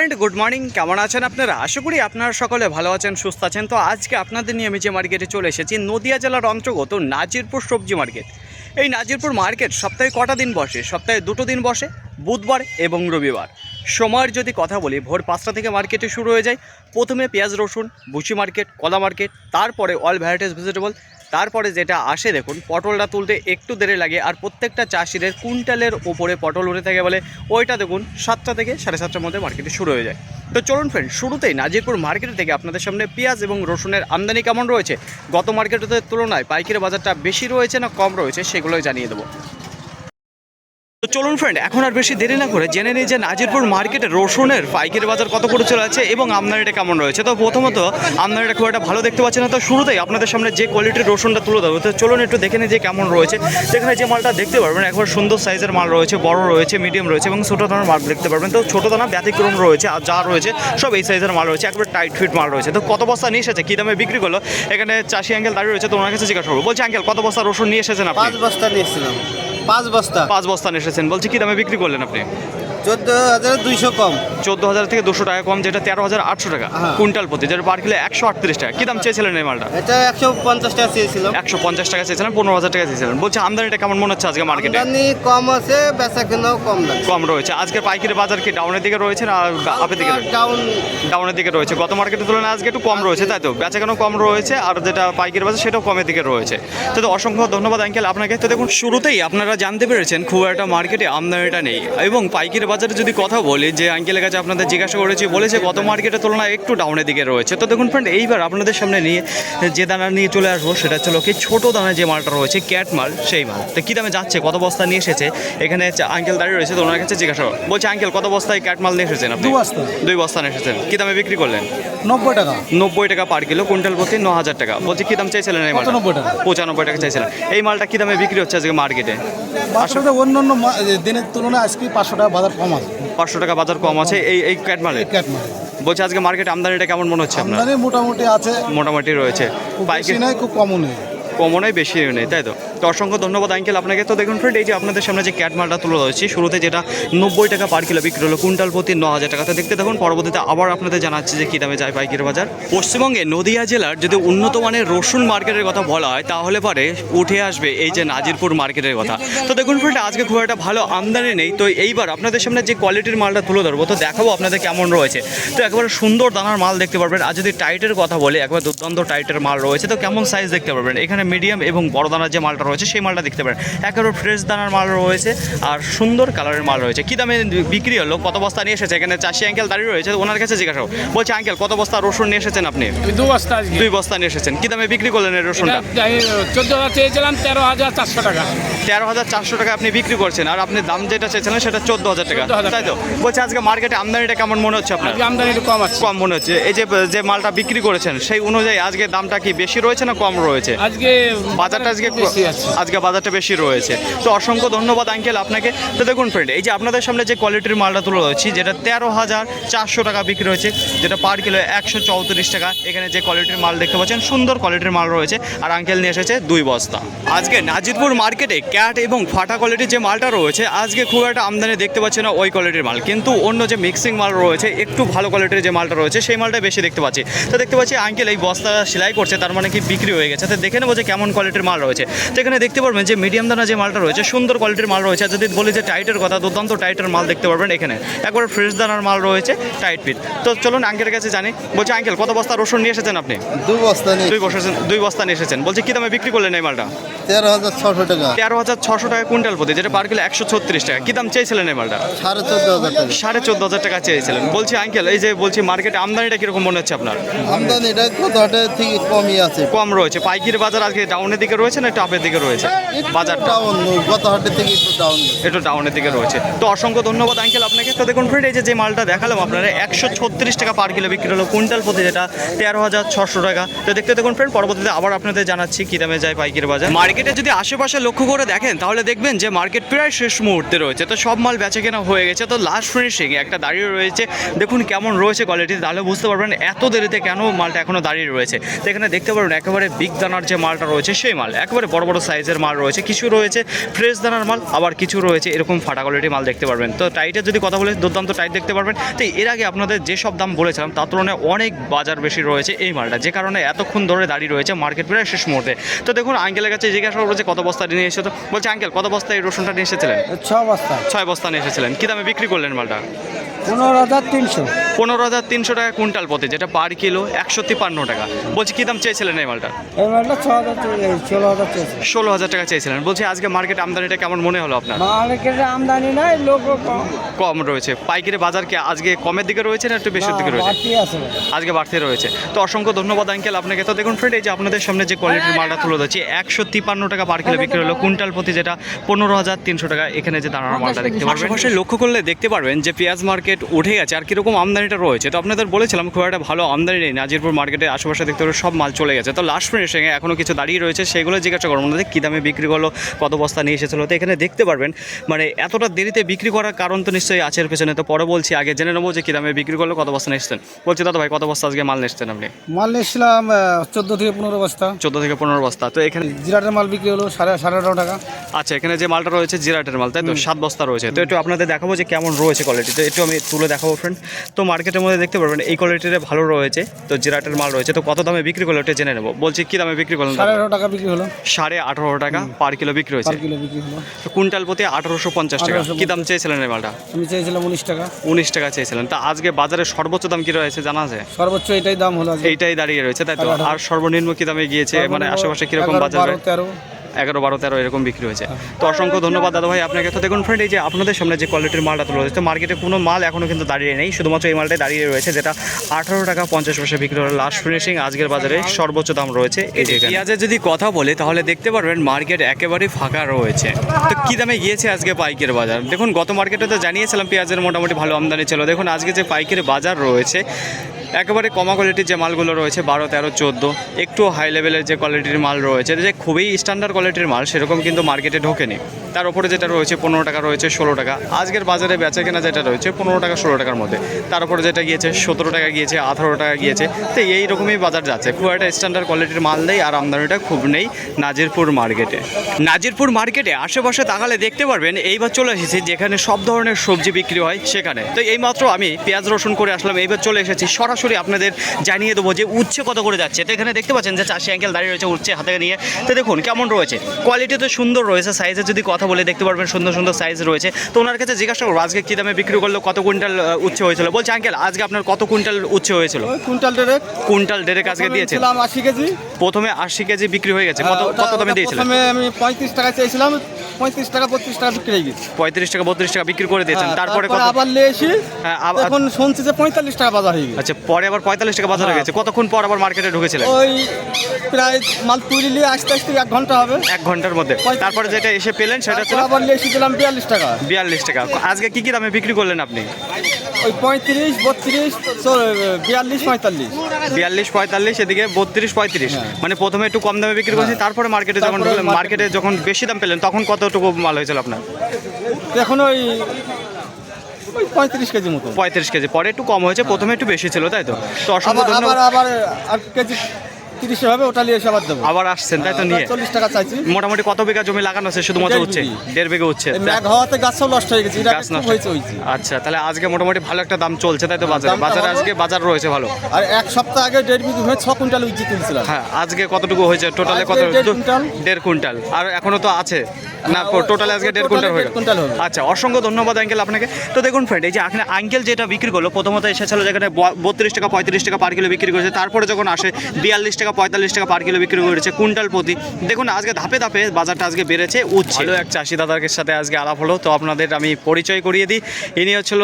Friend good morning. কেমন আছেন আপনারা? আশা করি আপনারা সকলে ভালো আছেন, সুস্থ আছেন। তো আজকে আপনাদের নিয়ে আমি যে মার্কেটে চলে এসেছি, নদিয়া জেলার অন্তর্গত নাজিরপুর সবজি মার্কেট। এই নাজিরপুর মার্কেট সপ্তাহে কটা দিন বসে? সপ্তাহে দুটো দিন বসে, বুধবার এবং রবিবার। সময়ের যদি কথা বলি, ভোর পাঁচটা থেকে মার্কেটে শুরু হয়ে যায়। প্রথমে পেঁয়াজ রসুন বুচি মার্কেট, কলা মার্কেট, তারপরে অল ভ্যারাইটিস ভেজিটেবল তারপরে যেটা আসে দেখুন, পটলটা তুলতে একটু দেরি লাগে আর প্রত্যেকটা চাষিদের কুইন্টালের ওপরে পটল উঠে থাকে বলে ওইটা দেখুন সাতটা থেকে সাড়ে সাতটার মধ্যে মার্কেটে শুরু হয়ে যায়। তো চলুন ফ্রেন্ড শুরুতেই নাজিরপুর মার্কেট থেকে আপনাদের সামনে পেঁয়াজ এবং রসুনের আমদানি কেমন রয়েছে? গত মার্কেটের তুলনায় পাইকারি বাজারটা বেশি রয়েছে না কম রয়েছে সেগুলোই জানিয়ে দেবো। চলুন ফ্রেন্ড এখন আর বেশি দেরি না করে জেনে নিই যে নাজিরপুর মার্কেটে রসুনের পাইকারি বাজার কত করে চলে আছে এবং আমদানিটা কেমন রয়েছে। তো প্রথমত আমদানিটা খুব একটা ভালো দেখতে পাচ্ছেন না। তো শুরুতেই আপনাদের সামনে যে কোয়ালিটির রসুনটা তুলে দেবো তো চলুন একটু দেখে নিই যে কেমন রয়েছে। যেখানে যে মালটা দেখতে পারবেন, একবার সুন্দর সাইজের মাল রয়েছে, বড় রয়েছে মিডিয়াম রয়েছে এবং ছোটো দানার মাল দেখতে পারবেন। তো ছোটো দানা ব্যতিক্রম রয়েছে, আর যা রয়েছে, সব এই সাইজের মাল রয়েছে, একবার টাইট ফিট মাল রয়েছে। তো কত বস্তা নিয়ে এসেছে, কী দামে বিক্রি করল? এখানে চাষি অ্যাঙ্গেল দাঁড়িয়ে রয়েছে, তো ওনার কাছে জিজ্ঞাসা করব। বলছি অ্যাঙ্গেল কত বস্তা রসুন নিয়ে এসেছেন আপনি? পাঁচ বস্তা নিয়েছিলাম। পাঁচ বস্তা। পাঁচ বস্তা এসেছেন। বলছি কি দামে বিক্রি করলেন আপনি? চোদ্দ হাজার দুইশো কম। চোদ্দ হাজার থেকে দুশো টাকা কম যেটা তেরো হাজার আটশো টাকা। হ্যাঁ। কুইন্টাল প্রতি যেটা পার কিলো একশো আটত্রিশ টাকা। কী দাম চেয়েছিলেন এই মালটা? এটা একশো পঞ্চাশ টাকা চেয়েছিলাম। একশো পঞ্চাশ টাকা চেয়েছিলেন পনেরো হাজার টাকা চেয়েছিলেন। বলছি আমদানিটা কেমন মনে হচ্ছে আজকে মার্কেটে আমদানি কম আছে বেচা কেনাও কম কম রয়েছে। আজকে পাইকারি বাজার কি ডাউনের দিকে রয়েছে না আপের দিকে ডাউন ডাউনের দিকে রয়েছে। গত মার্কেটের তুলনায় আজকে একটু কম রয়েছে তাই তো? বেচা কেন কম রয়েছে আর যেটা পাইকারি বাজার সেটাও কমের দিকে রয়েছে। তো অসংখ্য ধন্যবাদ আঙ্কেল আপনাকে। তো দেখুন শুরুতেই আপনারা জানতে পেরেছেন খুব একটা মার্কেটে আমদানিটা নেই। এবং পাইকারি বাজারে যদি কথা বলি যে আঙ্কেলের কাছে আপনাদের জিজ্ঞাসা করেছি বলেছে গত মার্কেটের তুলনায় একটু ডাউনের দিকে রয়েছে। তো দেখুন ফ্রেন্ড এইবার আপনাদের সামনে নিয়ে যে দানা নিয়ে চলে আসব সেটা হচ্ছে কি ছোটো দানা যে মালটা রয়েছে ক্যাট মাল সেই মাল। তো কী দামে যাচ্ছে কত বস্তা নিয়ে এসেছে এখানে আঙ্কেল দাঁড়িয়ে রয়েছে তো ওনার কাছে জিজ্ঞাসা বলছে আঙ্কেল কত বস্তায় ক্যাট মাল নিয়ে এসেছেন আপনি। দুই বস্তা নিয়ে এসেছেন। কী দামে বিক্রি করলেন? নব্বই টাকা। নব্বই টাকা পার কিলো কুইন্টাল প্রতি ন হাজার টাকা। বলছি কী দাম চাইছিলেন এই মালটা? পঁচানব্বই টাকা। পঁচানব্বই টাকা চাইছিলেন। এই মালটা কী দামে বিক্রি হচ্ছে আজকে মার্কেটে আসলে অন্য অন্য দিনের তুলনায় আজকে পাঁচশো টাকা বাজার কম আছে। পাঁচশো টাকা বাজার কম আছে এই এই ক্যাট মালে ক্যাট বলছে আজকে মার্কেটে আমদানিটা কেমন মনে হচ্ছে আপনার? মোটামুটি আছে। মোটামুটি রয়েছে। পাইকারি নয় খুব কমও নেই। কমও নয় বেশি নেই তাই তো? অসংখ্য ধন্যবাদ, আঙ্কেল। আপনাকে তো দেখুন ফ্রেন্ড এই যে আপনাদের সামনে যে ক্যাট মালটা তুলে ধরেছি, শুরুতে যেটা নব্বই টাকা পার কিলো বিক্রি হলো, কুইন্টাল প্রতি ন হাজার টাকা তো দেখতে দেখুন পরবর্তীতে আবার আপনাদের জানাচ্ছি যে কী দামে যায় পাইকারি বাজার। পশ্চিমবঙ্গে নদিয়া জেলার যদি উন্নত মানের রসুন মার্কেটের কথা বলা হয়, তাহলে পরে উঠে আসবে এই যে নাজিরপুর মার্কেটের কথা। তো দেখুন ফ্রেন্ড আজকে খুব একটা ভালো আমদানি নেই। তো এইবার আপনাদের সামনে যে কোয়ালিটির মালটা তুলে ধরবো, তো দেখাবো আপনাদের কেমন রয়েছে। তো একেবারে সুন্দর দানার মাল দেখতে পারবেন। আর যদি টাইটের কথা বলি, একবার দুর্দান্ত টাইটের মাল রয়েছে, তো কেমন সাইজ দেখতে পারবেন? এখানে মিডিয়াম এবং বড় দানার যে মালটা রয়েছে সেই মালটা দেখতে পারেন। একেবারে ফ্রেশ দানার মাল রয়েছে আর সুন্দর কালারের মাল রয়েছে। কী দামে বিক্রি হলো? কত বস্তা নিয়ে এসেছে? এখানে চাষি আঙ্কেল দাঁড়িয়ে রয়েছে ওনার কাছে জিজ্ঞাসা। বলছে আঙ্কেল কত বস্তা রসুন নিয়ে এসেছেন আপনি? দু বস্তা দুই বস্তা নিয়ে এসেছেন। কী দামে বিক্রি করলেন এই রসুনটা? চোদ্দ হাজার চেয়েছিলাম তেরো হাজার চারশো টাকা। তেরো হাজার চারশো টাকা আপনি বিক্রি করছেন আর আপনি দাম যেটা চেয়েছিলেন সেটা চোদ্দ হাজার টাকা। তাই তো? বলছে আজকে মার্কেটে আমদানিটা কেমন মনে হচ্ছে আপনার? আমদানি কম আছে। কম মনে হচ্ছে। এই যে যে মালটা বিক্রি করেছেন সেই অনুযায়ী আজকে দামটা কি বেশি রয়েছে না কম রয়েছে? আজকে বাজারটা আজকে আজকে বাজারটা বেশি রয়েছে। তো অসংখ্য ধন্যবাদ, আঙ্কেল, আপনাকে। তো দেখুন ফ্রেন্ড এই যে আপনাদের সামনে যে কোয়ালিটির মালটা তুলে ধরছি, যেটা তেরো হাজার চারশো টাকা বিক্রি হয়েছে, যেটা পার কিলো একশো চৌত্রিশ টাকা। এখানে যে কোয়ালিটির মাল দেখতে পাচ্ছেন, সুন্দর কোয়ালিটির মাল রয়েছে। আর আঙ্কেল নিয়ে এসেছে দুই বস্তা। আজকে নাজিরপুর মার্কেটে ক্যাট এবং ফাটা কোয়ালিটির যে মালটা রয়েছে, আজকে খুব একটা আমদানি দেখতে পাচ্ছি না ওই কোয়ালিটির মাল। কিন্তু অন্য যে মিক্সিং মাল রয়েছে, একটু ভালো কোয়ালিটির যে মালটা রয়েছে, সেই মালটা বেশি দেখতে পাচ্ছি। তো দেখতে পাচ্ছি আঙ্কেল এই বস্তা সেলাই করছে, তার মানে কি বিক্রি হয়ে গেছে। তো দেখে নেব যে কেমন কোয়ালিটির মাল রয়েছে। এখানে দেখতে পারবেন যে মিডিয়াম দানা যে মালটা রয়েছে সুন্দর কোয়ালিটির মাল রয়েছে। যদি বলি যে টাইটের কথা দুর্দান্ত টাইটের মাল দেখতে পারবেন এখানে। একবার ফ্রেশ দানার মাল রয়েছে টাইট পিট তো চলুন আঙ্কেলের কাছে জানি। বলছি আঙ্কেল কত বস্তা রসুন নিয়ে এসেছেন আপনি? দুই বস্তা নিয়ে দুই বস্তা দুই বস্তা নিয়ে এসেছেন। বলছি কী দামে বিক্রি করলেন এই মালটা? তেরো হাজার ছশো টাকা। তেরো হাজার ছশো টাকা কুইন্টাল প্রতি যেটা পার কিলো একশো ছত্রিশ টাকা। কী দাম চেয়েছিলেন এই মালটা? সাড়ে চোদ্দ হাজার টাকা। সাড়ে চোদ্দ হাজার টাকা চেয়েছিলেন। বলছি আঙ্কেল এই যে বলছি মার্কেটে আমদানিটা কীরকম মনে হচ্ছে আপনার? আমদানিটা কত থেকে কমই আছে। কম রয়েছে। পাইকির বাজার আজকে ডাউনের দিকে রয়েছে না একটু আপের দিকে রয়েছে বাজারটা। গত হাটের থেকে একটু ডাউন একটু ডাউনের দিকে রয়েছে। তো অসংখ্য ধন্যবাদ আঙ্কেল আপনাকে। তো দেখুন ফ্রেন্ড এই যে মালটা দেখালাম আপনারা একশো ছত্রিশ টাকা পার কিলো বিক্রি হলো কুইন্টাল প্রতি যেটা তেরো হাজার ছশো টাকা। তো দেখতে দেখুন ফ্রেন্ড পরবর্তীতে আবার আপনাদের জানাচ্ছি কী দামে যায় পাইকির বাজার। মার্কেটে যদি আশেপাশে লক্ষ্য করে দেখেন তাহলে দেখবেন যে মার্কেট প্রায় শেষ মুহূর্তে রয়েছে। তো সব মাল বেচা কেনা হয়ে গেছে। তো লাস্ট ফিনিশিং একটা দাঁড়িয়ে রয়েছে। দেখুন কেমন রয়েছে কোয়ালিটি তাহলে বুঝতে পারবেন এত দেরিতে কেন মালটা এখনও দাঁড়িয়ে রয়েছে। তো এখানে দেখতে পারবেন একেবারে বিগ দানার যে মালটা রয়েছে সেই মাল একেবারে বড় বড় সাইজের মাল রয়েছে। কিছু রয়েছে ফ্রেশ দানার মাল আবার কিছু রয়েছে এরকম ফাটা কোয়ালিটির মাল দেখতে পারবেন। তো টাইটের যদি কথা বলে দুর্দান্ত টাইট দেখতে পারবেন। তো এর আগে আপনাদের যেসব দাম বলেছিলাম তার তুলনায় অনেক বাজার বেশি রয়েছে এই মালটা যে কারণে এতক্ষণ ধরে দাঁড়িয়ে রয়েছে মার্কেট প্রায় শেষ মুহূর্তে। তো দেখুন আঙ্কেলের কাছে জিজ্ঞাসা করব যে কত বস্তা নিয়ে এসেছে? তো বলছে আঙ্কেল কত বস্তা এই রসুনটা নিয়ে এসেছিলেন? ছ বস্তা। ছয় বস্তা নিয়ে এসেছিলেন। কী দামে বিক্রি করলেন মালটা? পনেরো হাজার তিনশো। পনেরো হাজার তিনশো টাকা কুইন্টাল প্রতি যেটা পার কিলো একশো তিপ্পান্ন টাকা। বলছি কী দাম চেয়েছিলেন এই মালটা? ষোলো হাজার টাকা চেয়েছিলেন। বলছি আজকে মার্কেট আমদানিটা কেমন মনে হলো আপনার? মার্কেটে আমদানি নাই লোক কম। রয়েছে। পাইকারি বাজার কি আজকে কমের দিকে রয়েছে না একটু বেশির দিকে রয়েছে? আজকে বাড়তে রয়েছে। তো অসংখ্য ধন্যবাদ আঙ্কেল আপনাকে। তো দেখুন ফ্রেন্ড এই যে আপনাদের সামনে যে কোয়ালিটির মালটা তুলে ধরছি একশো তিপ্পান্ন টাকা পার কিলো বিক্রি হলো কুইন্টাল প্রতি যেটা পনেরো হাজার তিনশো টাকা। এখানে যে দাঁড়ানো মালটা দেখতে পারবেন। আশেপাশে লক্ষ্য করলে দেখতে পারবেন যে পেঁয়াজ মার্কেট উঠে গেছে। আর কীরকম আমদানিটা রয়েছে তো আপনাদের বলেছিলাম খুব একটা ভালো আমদানি নেই নাজিরপুর মার্কেটে আশেপাশে দেখতে পারবেন সব মাল চলে গেছে। তো লাস্ট ফিনিশিং এখনও কিছু দাঁড়িয়ে রয়েছে সেগুলো জিজ্ঞাসা করব আমাদের কী দামে বিক্রি করল কত বস্তা নিয়ে এসেছিল তো এখানে দেখতে পারবেন মানে এতটা দেরিতে বিক্রি করার কারণ তো নিশ্চয়ই আছে এর পেছনে তো পরে বলছি আগে জেনে নেব যে কী দামে বিক্রি করল কত বস্তা নিয়ে এসছেন। বলছি দাদা ভাই কত বস্তা আজকে মাল নিয়ে এসছেন আপনি? মাল নিয়েছিলাম চোদ্দ থেকে পনেরো বস্তা। চোদ্দ থেকে পনেরো বস্তা তো এখানে জিরাটের মাল বিক্রি হলো সাড়ে সাড়ে আঠারো টাকা। আচ্ছা এখানে যে মালটা রয়েছে জিরাটের মাল তাই তো? সাত বস্তা রয়েছে তো একটু আপনাদের দেখাবো যে কেমন রয়েছে কোয়ালিটি তো একটু আমি তুলে দেখাবো ফ্রেন্ড তো মার্কেটের মধ্যে দেখতে পারবেন এই কোয়ালিটির ভালো রয়েছে। তো জিরাটের মাল রয়েছে। তো কত দামে বিক্রি করল ওটা জেনে নেব। বলছি কি দামে বিক্রি করলেন? সাড়ে আঠারো টাকা বিক্রি হলো। সাড়ে আঠারো টাকা পার কিলো বিক্রি হয়েছে। কিলো বিক্রি হলো। তো কুইন্টাল প্রতি আঠারোশো পঞ্চাশ টাকা। 1850 কি দাম চেয়েছিলেন এই মালটা? আমি চেয়েছিলাম উনিশ টাকা। উনিশ টাকা চেয়েছিলেন। তা আজকে বাজারে সর্বোচ্চ দাম কি রয়েছে জানা আছে? সর্বোচ্চ এটাই দাম হলো এইটাই দাঁড়িয়ে রয়েছে তাই তো। আর সর্বনিম্ন কি দামে গিয়েছে? মানে আশেপাশে কীরকম বাজার তেরো। এগারো বারো তেরো এরকম বিক্রি হয়েছে। তো অসংখ্য ধন্যবাদ দাদা ভাই আপনাকে। তো দেখুন ফ্রেন্ড এই যে আপনাদের সামনে যে কোয়ালিটির মালটা তুলে হয়েছে মার্কেটে কোনো মাল এখনও কিন্তু দাঁড়িয়ে নেই। শুধুমাত্র এই মালটাই দাঁড়িয়ে রয়েছে যেটা আঠারো টাকা পঞ্চাশ পয়সা বিক্রি হলো লাস্ট ফিনিশিং আজকের বাজারে সর্বোচ্চ দাম রয়েছে। এই যে পেঁয়াজের যদি কথা বলে তাহলে দেখতে পারবেন মার্কেট একেবারেই ফাঁকা রয়েছে। তো কী দামে গিয়েছে আজকে পাইকের বাজার? দেখুন গত মার্কেটে তো জানিয়েছিলাম পেঁয়াজের মোটামুটি ভালো আমদানি ছিল। দেখুন আজকে যে পাইকের বাজার রয়েছে একেবারে কমা কোয়ালিটির যে মালগুলো রয়েছে, বারো, তেরো, চোদ্দ, একটু হাই লেভেলের যে কোয়ালিটির মাল রয়েছে, যে খুবই স্ট্যান্ডার্ড কোয়ালিটির মাল, সেরকম কিন্তু মার্কেটে ঢোকেনি। তার উপরে যেটা রয়েছে, পনেরো টাকা রয়েছে, ষোলো টাকা। আজকের বাজারে বেচা কেনা যেটা রয়েছে, পনেরো টাকা, ষোলো টাকার মধ্যে। তার উপরে যেটা গিয়েছে, সতেরো টাকা গিয়েছে, আঠারো টাকা গিয়েছে। তো এই রকমই বাজার যাচ্ছে। খুব একটা স্ট্যান্ডার্ড কোয়ালিটির মাল নেই, আর আমদানিটা খুব নেই নাজিরপুর মার্কেটে নাজিরপুর মার্কেটে আশেপাশে তাকালে দেখতে পারবেন, এইবার চলে এসেছি, যেখানে সব ধরনের সবজি বিক্রি হয় সেখানে। তো এইমাত্র আমি পেঁয়াজ, রসুন করে আসলাম, এইবার চলে এসেছি সরাসরি আপনাদের জানিয়ে দেবো যে উচ্ছে কত করে যাচ্ছে। তো এখানে দেখতে পাচ্ছেন যে চাষি অ্যাঙ্কেল দাঁড়িয়ে রয়েছে উচ্ছে হাতে নিয়ে। তো দেখুন কেমন রয়েছে? কোয়ালিটি তো সুন্দর রয়েছে সাইজে যদি কথা বলে দেখতে পারবেন সুন্দর সুন্দর সাইজ রয়েছে। তো ওনার কাছে জিজ্ঞাসা করব আজকে কী দামে বিক্রি করল কত কুইন্টাল উচ্ছে হয়েছিল? বলছে আঙ্কেল আজকে আপনার কত কুইন্টাল উচ্ছে হয়েছিল? ওই কুইন্টাল ডেরেক কুইন্টাল ডেরেক আজকে দিয়েছে আশি কেজি। প্রথমে আশি কেজি বিক্রি হয়ে গেছে। কত হ্যাঁ, কত দামে ওটা দিয়েছিলেন? আমি পঁয়ত্রিশ টাকা চেয়েছিলাম। পঁয়ত্রিশ টাকা বত্রিশ টাকা বিক্রি হয়ে গেছে। পঁয়ত্রিশ টাকা বত্রিশ টাকা বিক্রি করে দিয়েছেন। হ্যাঁ, তারপরে কত? আবার নিয়ে এসে। হ্যাঁ, এখন শুনছি যে পঁয়তাল্লিশ টাকা বাজার হয়ে গেছে। আচ্ছা পরে আবার পঁয়তাল্লিশ টাকা বাজার হয়ে। হ্যাঁ। গেছে। কতক্ষণ পর আবার মার্কেটে ঢুকেছিলেন? ওই প্রায় মাল তুলি নিয়ে আসতে আসতে এক ঘণ্টা হবে। এক ঘণ্টার মধ্যে। তারপরে যেটা এসে পেলেন সেটা ছিল আবার নিয়ে এসেছিলাম বিয়াল্লিশ টাকা। বিয়াল্লিশ টাকা। আজকে কি কি দামে বিক্রি করলেন আপনি? ওই পঁয়ত্রিশ বত্রিশ বিয়াল্লিশ পঁয়তাল্লিশ। বিয়াল্লিশ পঁয়তাল্লিশ এদিকে বত্রিশ পঁয়ত্রিশ। মানে প্রথমে একটু কম দামে বিক্রি করছি তারপরে মার্কেটে যখন হ্যাঁ। ঢুকলেন মার্কেটে যখন বেশি দাম পেলেন তখন কতটুকু মাল হয়েছিল আপনার? এখন ওই পঁয়ত্রিশ কেজি মতো পঁয়ত্রিশ কেজি। পরে একটু কম হয়েছে প্রথমে একটু বেশি ছিল তাই তো? তো অসংখ্য ধন্যবাদ। আবার আর কেজি তিরিশে হবে ওটা নিয়ে এসে আবার দেবো। আবার আসছেন তাই তো নিয়ে। চল্লিশ টাকা চাইছি। মোটামুটি কত বিঘা জমি লাগানো আছে? শুধুমাত্র হচ্ছে? দেড় বিঘা হচ্ছে। ম্যাঘ হওয়াতে গাছ সব নষ্ট হয়ে গেছে গাছ নষ্ট। হয়েছে আচ্ছা তাহলে আজকে মোটামুটি ভালো একটা দাম চলছে তাই তো বাজারে? বাজারে আজকে বাজার রয়েছে ভালো। আর এক সপ্তাহ আগে দেড় বিঘি হয়ে ছ কুইন্টাল উজ্জি তুলছিলাম হ্যাঁ আজকে কতটুকু হয়েছে? টোটালে কত দেড় কুইন্টাল। আর এখনও তো আছে? না হ্যাঁ, টোটালে আজকে দেড় কুইন্টাল হয়ে হবে। আচ্ছা অসংখ্য ধন্যবাদ আঙ্কেল আপনাকে। তো দেখুন ফ্রেন্ড এই যে এখানে আঙ্কেল যেটা বিক্রি করল প্রথমত এসেছিল যেখানে বত্রিশ টাকা পঁয়ত্রিশ টাকা পার কিলো বিক্রি করেছে। তারপরে যখন আসে বিয়াল্লিশ টাকা পঁয়তাল্লিশ টাকা পার কিলো বিক্রি করেছে কুইন্টাল প্রতি। দেখুন আজকে ধাপে ধাপে বাজারটা আজকে বেড়েছে উঠছে। ভালো এক চাষি দাদার সাথে আজকে আলাপ হলো তো আপনাদের আমি পরিচয় করিয়ে দিই। ইনি হচ্ছিল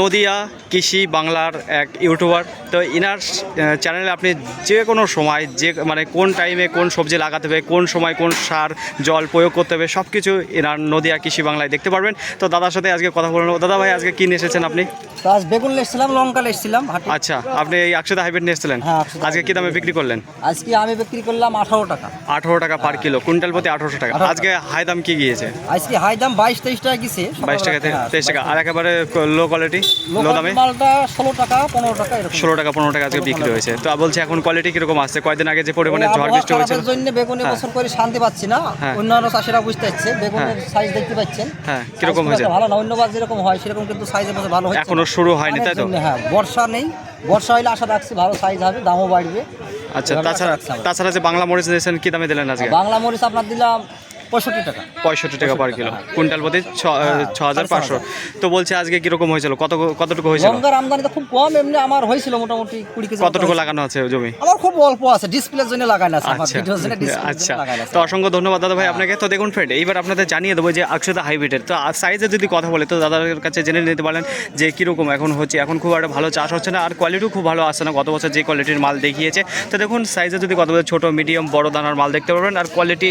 নদিয়া কৃষি বাংলার এক ইউটিউবার। তো ইনার চ্যানেলে আপনি যে কোনো সময় যে মানে কোন টাইমে কোন সবজি লাগাতে হবে কোন সময় কোন সার জল প্রয়োগ করতে হবে সব কিছু এনার নদিয়া কৃষি বাংলায় দেখতে পারবেন। তো দাদার সাথে আজকে কথা বলব। দাদা ভাই আজকে কি নিয়ে এসেছেন আপনি? আজ বেগুন লেসছিলাম লঙ্কা লেসছিলাম হাটে। আচ্ছা আপনি এই একসাথে হাইব্রিড নিয়ে এসেছিলেন? হ্যাঁ, আজকে কী দামে বিক্রি করলেন? আজকে আমি বিক্রি করলাম আঠারো টাকা। আঠারো টাকা পার কিলো কুইন্টাল প্রতি আঠারোশো টাকা। আজকে হাই দাম কি গিয়েছে? আজকে হাই দাম বাইশ তেইশ টাকা গেছে বাইশ টাকা হ্যাঁ, তেইশ টাকা। আর একেবারে লো কোয়ালিটি লো দামে? মালটা ষোলো টাকা পনেরো টাকা এরকম। ষোলো টাকা পনেরো টাকা আজকে বিক্রি হয়েছে। তো বলছে এখন কোয়ালিটি কীরকম আসছে কয়েকদিন আগে যে পরিমাণে ঝড় বৃষ্টি খারাপের জন্য বেগুন হ্যাঁ। বছর করে শান্তি পাচ্ছি না। হ্যাঁ। অন্যান্য চাষিরা বুঝতে পারছে বেগুনের সাইজ দেখতে পাচ্ছেন। হ্যাঁ, কীরকম হয়েছে? ভালো না অন্য বার যেরকম হয় সেরকম কিন্তু সাইজ এবছর ভালো হচ্ছে এখনও শুরু হয়নি, তাই তো? হ্যাঁ বর্ষা নেই। বর্ষা হলে আশা রাখছি ভালো সাইজ হবে দামও বাড়বে। আচ্ছা তাছাড়া। তাছাড়া যে বাংলা মরিচ দিয়েছেন কি দামে দিলেন আজকে বাংলা মরিচ আপনার দিলাম পঁয়ষট্টি টাকা। পঁয়ষট্টি টাকা পার কিলো কুইন্টাল প্রতি ছ- ছ হাজার পাঁচশো। তো বলছে আজকে কীরকম হয়েছিল? কত কতটুকু হয়েছিল? গঙ্গার আমদানি তো খুব কম এমনি আমার হয়েছিল মোটামুটি কুড়ি কেজি কতটুকু লাগানো আছে জমি? আমার খুব অল্প আছে ডিসপ্লের জন্য লাগানো আছে আমার আচ্ছা। ভিডিওর জন্য আচ্ছা। তো অসংখ্য ধন্যবাদ দাদা ভাই আপনাকে। তো দেখুন ফ্রেন্ড এইবার আপনাদের জানিয়ে দেবো যে আকসুদা হাইব্রিডের তো সাইজে যদি কথা বলে তো দাদার কাছে জেনে নিতে পারেন যে কীরকম এখন হচ্ছে। এখন খুব একটা ভালো চাষ হচ্ছে না আর কোয়ালিটিও খুব ভালো আসছে না। গত বছর যে কোয়ালিটির মাল দেখিয়েছে। তো দেখুন সাইজে যদি কথা বলে ছোটো মিডিয়াম বড় দানার মাল দেখতে পারবেন। আর কোয়ালিটি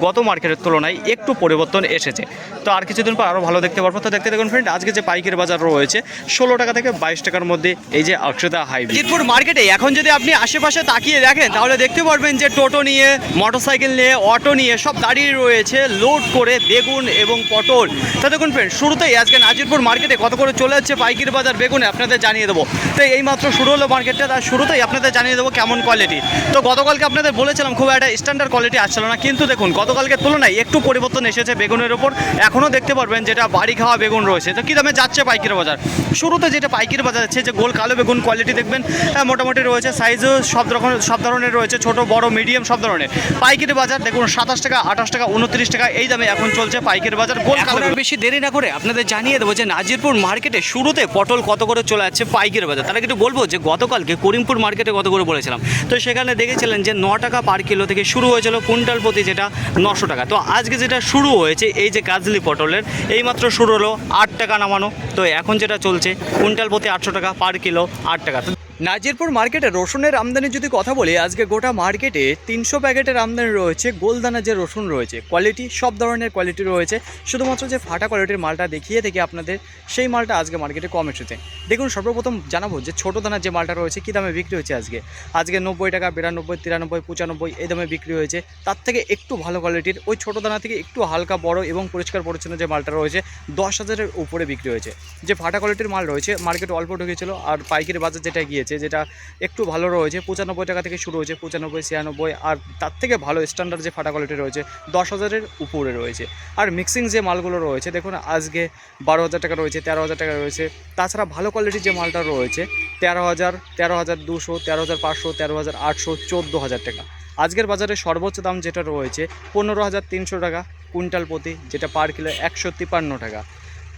গত মার্কেটের তুলনায় একটু পরিবর্তন এসেছে। তো আর কিছুদিন পর আরও ভালো দেখতে পারব। তো দেখতে দেখুন ফ্রেন্ড আজকে যে পাইকারি বাজার রয়েছে, ষোলো টাকা থেকে বাইশ টাকার মধ্যে এই যে অক্ষতা হাইব্রিড জিতপুর মার্কেটে এখন যদি আপনি আশেপাশে তাকিয়ে দেখেন, তাহলে দেখতে পারবেন যে টোটো নিয়ে মোটরসাইকেল নিয়ে অটো নিয়ে সব দাঁড়িয়ে রয়েছে লোড করে বেগুন এবং পটল। তা দেখুন ফ্রেন্ড শুরুতেই আজকে নাজিরপুর মার্কেটে কত করে চলে যাচ্ছে পাইকির বাজার বেগুনে আপনাদের জানিয়ে দেবো। তো এই মাত্র শুরু হলো মার্কেটটা তার শুরুতেই আপনাদের জানিয়ে দেবো কেমন কোয়ালিটি তো গতকালকে আপনাদের বলেছিলাম খুব একটা স্ট্যান্ডার্ড কোয়ালিটি আসছিল না, কিন্তু দেখুন গতকালকে তুলনায় একটু পরিবর্তন এসেছে বেগুনের ওপর এখনও দেখতে পারবেন যেটা বাড়ি খাওয়া বেগুন রয়েছে। তো কী দামে যাচ্ছে পাইকারি বাজার? শুরুতে যেটা পাইকারি বাজার যাচ্ছে যে গোল কালো বেগুন কোয়ালিটি দেখবেন হ্যাঁ, মোটামুটি রয়েছে সাইজও সব রকম সব ধরনের রয়েছে ছোট বড় মিডিয়াম সব ধরনের। পাইকারি বাজার দেখুন সাতাশ টাকা আঠাশ টাকা উনত্রিশ টাকা এই দামে এখন চলছে পাইকারি বাজার গোল কালো বেশি দেরি না করে আপনাদের জানিয়ে দেবো যে নাজিরপুর মার্কেটে শুরুতে পটল কত করে চলে যাচ্ছে পাইকারি বাজার। তারা কিন্তু বলব যে গতকালকে করিমপুর মার্কেটে কত করে বলেছিলাম? তো সেখানে দেখেছিলেন যে ন টাকা পার কিলো থেকে শুরু হয়েছিল কুইন্টাল প্রতি যেটা নশো টাকা। তো আজকে যেটা শুরু হয়েছে, এই যে কাজলি পটলের এই মাত্র শুরু হলো আট টাকা নামানো। তো এখন যেটা চলছে, কুইন্টাল প্রতি আটশো টাকা পার কিলো আট টাকা। নাজিরপুর মার্কেটে রসুনের আমদানি যদি কথা বলি, আজকে গোটা মার্কেটে তিনশো প্যাকেটের আমদানি রয়েছে, গোলদানা যে রসুন রয়েছে কোয়ালিটি সব ধরনের কোয়ালিটি রয়েছে। শুধুমাত্র যে ফাটা কোয়ালিটির মালটা দেখিয়ে থেকে আপনাদের, সেই মালটা আজকে মার্কেটে কম এসেছে। দেখুন, সর্বপ্রথম জানাব যে ছোটো দানার যে মালটা রয়েছে, কী দামে বিক্রি হচ্ছে আজকে? আজকে নব্বই টাকা, বিরানব্বই, তিরানব্বই, পঁচানব্বই, এই দামে বিক্রি হয়েছে। তার থেকে একটু ভালো কোয়ালিটির ওই ছোটো দানা থেকে একটু হালকা, বড় এবং পরিষ্কার পরিচ্ছন্ন যে মালটা রয়েছে, দশ হাজারের উপরে বিক্রি হয়েছে। যে ফাটা কোয়ালিটির মাল রয়েছে, মার্কেটে অল্প ঢুকেছিল, আর পাইকারি বাজার যেটা গিয়েছে যেটা একটু ভালো রয়েছে। পঁচানব্বই টাকা থেকে শুরু হয়েছে, পঁচানব্বই, ছিয়ানব্বই, আর তার থেকে ভালো স্ট্যান্ডার্ড যে ফাটা কোয়ালিটি রয়েছে, দশ হাজারের উপরে রয়েছে। আর মিক্সিং যে মালগুলো রয়েছে, দেখুন আজকে বারো হাজার টাকা রয়েছে, তেরো হাজার টাকা রয়েছে। তাছাড়া ভালো কোয়ালিটির যে মালটা রয়েছে, তেরো হাজার তেরো হাজার দুশো, তেরো হাজার পাঁচশো, তেরো হাজার আটশো, চোদ্দ হাজার টাকা। আজকের বাজারে সর্বোচ্চ দাম যেটা রয়েছে, পনেরো হাজার তিনশো টাকা, কুইন্টাল প্রতি, যেটা পার কিলো একশো তিপ্পান্ন টাকা।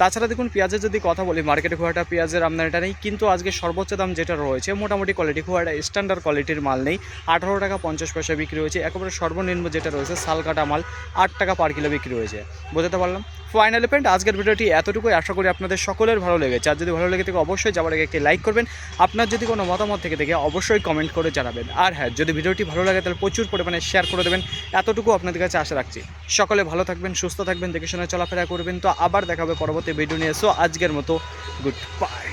তাছাড়া দেখুন, পেঁয়াজের যদি কথা বলি মার্কেটে খুব একটা পেঁয়াজের আমদানিটা নেই, কিন্তু আজকে সর্বোচ্চ দাম যেটা রয়েছে, মোটামুটি কোয়ালিটি খুব একটা স্ট্যান্ডার্ড কোয়ালিটির মাল নেই। আঠারো টাকা পঞ্চাশ পয়সা বিক্রি হয়েছে, একেবারে সর্বনিম্ন যেটা রয়েছে সালকাটা মাল আট টাকা পার কিলো বিক্রি হয়েছে। বোঝাতে পারলাম? ফাইনাল পেন্ট আজকের ভিডিওটি এতটুকুই। আশা করি আপনাদের সকলের ভালো লেগেছে। আর যদি ভালো লেগে থাকে, অবশ্যই যাওয়ার আগে একটি লাইক করবেন। আপনার যদি কোনো মতামত থেকে থাকে, অবশ্যই কমেন্ট করে জানাবেন। আর হ্যাঁ যদি ভিডিওটি ভালো লাগে, তাহলে প্রচুর পরিমাণে শেয়ার করে দেবেন। এতটুকু আপনাদের কাছে আশা রাখছি। সকলে ভালো থাকবেন, সুস্থ থাকবেন, দেখে শুনে চলাফেরা করবেন। তো আবার দেখাবে পরবর্তী ভিডিও নিয়ে। সো আজকের মতো গুড বাই